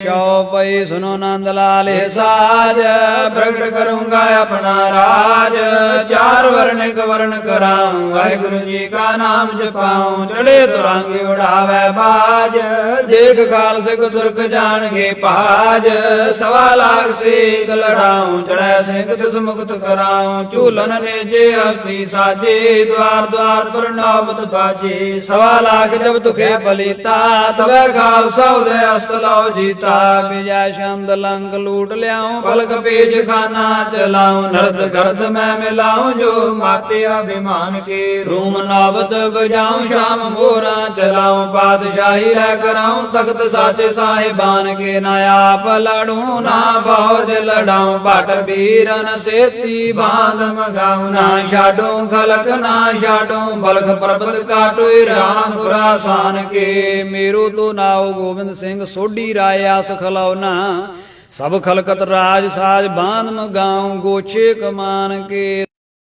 ਚਉਪਈ ਸੁਨੋ ਨੰਦ ਲਾਲੇ ਸਾਜ ਪ੍ਰਗਟ ਕਰੂੰਗਾ। ਆਪਣਾ ਰਾਜ। ਚਾਰ ਵਰਨ ਇੱਕ ਵਰਨ ਵਾਹਿਗੁਰੂ ਜੀ ਕਾ ਨਾਮ ਜਪਾਉ। ਚੜੇ ਤੁਰਾਂਗੇ ਉਡਾਵੇ ਬਾਜ। ਦੇਖ ਖਾਲ ਸਿਖ ਤੁਰਕ ਜਾਣਗੇ ਭਾਜ। ਸਵਾ ਲਾਖ ਸੇਕ ਲੜਾਉ। ਚੜੈ ਸਿੰਘ ਤਿਸ ਮੁਕਤ ਕਰਾਉ। ਝੂਲਨ ਨੇਜੇ ਹਸਤੀ ਸਾਜੇ। ਦਵਾਰ ਦਵਾਰ ਪਰ ਨਾਮਤ ਬਾਜੇ। ਸਵਾ ਲਾਖ ਜਬ ਤੁਖੇ ਬਲੀਤਾ ਤਵੇ ਖਾਲਸਾ ਉਦੇ ਅਸਤ ਲਾਓ ਜੀਤਾ। ਵਿਜੈ ਛੰਦ ਲੰਗ ਲੂਟ ਲਿਆਉ। ਪਲਕ ਪੇਜ ਖਾਨਾ ਚਲਾਉ ਨਰਦ ਗਰਦ ਮੈਂ ਮਿਲਾਉ ਜੋ ਮਾਤੇ ਅਭਿਮਾਨ ਕੇ ਰੂਮ ਨਾਵਤ ਬਜਾਉ ਸ਼ਾਮ ਮੋਰਾ ਚਲਾਉ, ਪਾਤਸ਼ਾਹੀ ਲੈ ਕਰਾਉ, ਤਖਤ ਸਾਚੇ ਸਾਹਿਬਾਨ ਕੇ ਨਾ ਆਪ ਲੜੂ, ਨਾ ਬੌਜ ਲੜਾਉ, ਭਟ ਵੀਰਨ ਸੇਤੀ ਬਾਂਧ ਮਗਾਉ, ਨਾ ਛਾਡੂ ਖਲਕ, ਨਾ ਛਾਡੂ ਬਲਖ ਪਰਬਤ ਕਾਟੋਇ ਰਾਮ ਗੁਰਾਸਾਨ ਕੇ। ਮੇਰੂ ਤੋ ਨਾਉ ਗੋਬਿੰਦ ਸਿੰਘ ਸੋਢੀ ਰਾਏ ਆਸ ਨਾ ਸਭ ਖਲਕਤ ਰਾਜ ਸਾਜ ਬਾਂਧ ਮਗਾਉ ਗੋਛੇ ਕਮਾਨ ਕੇ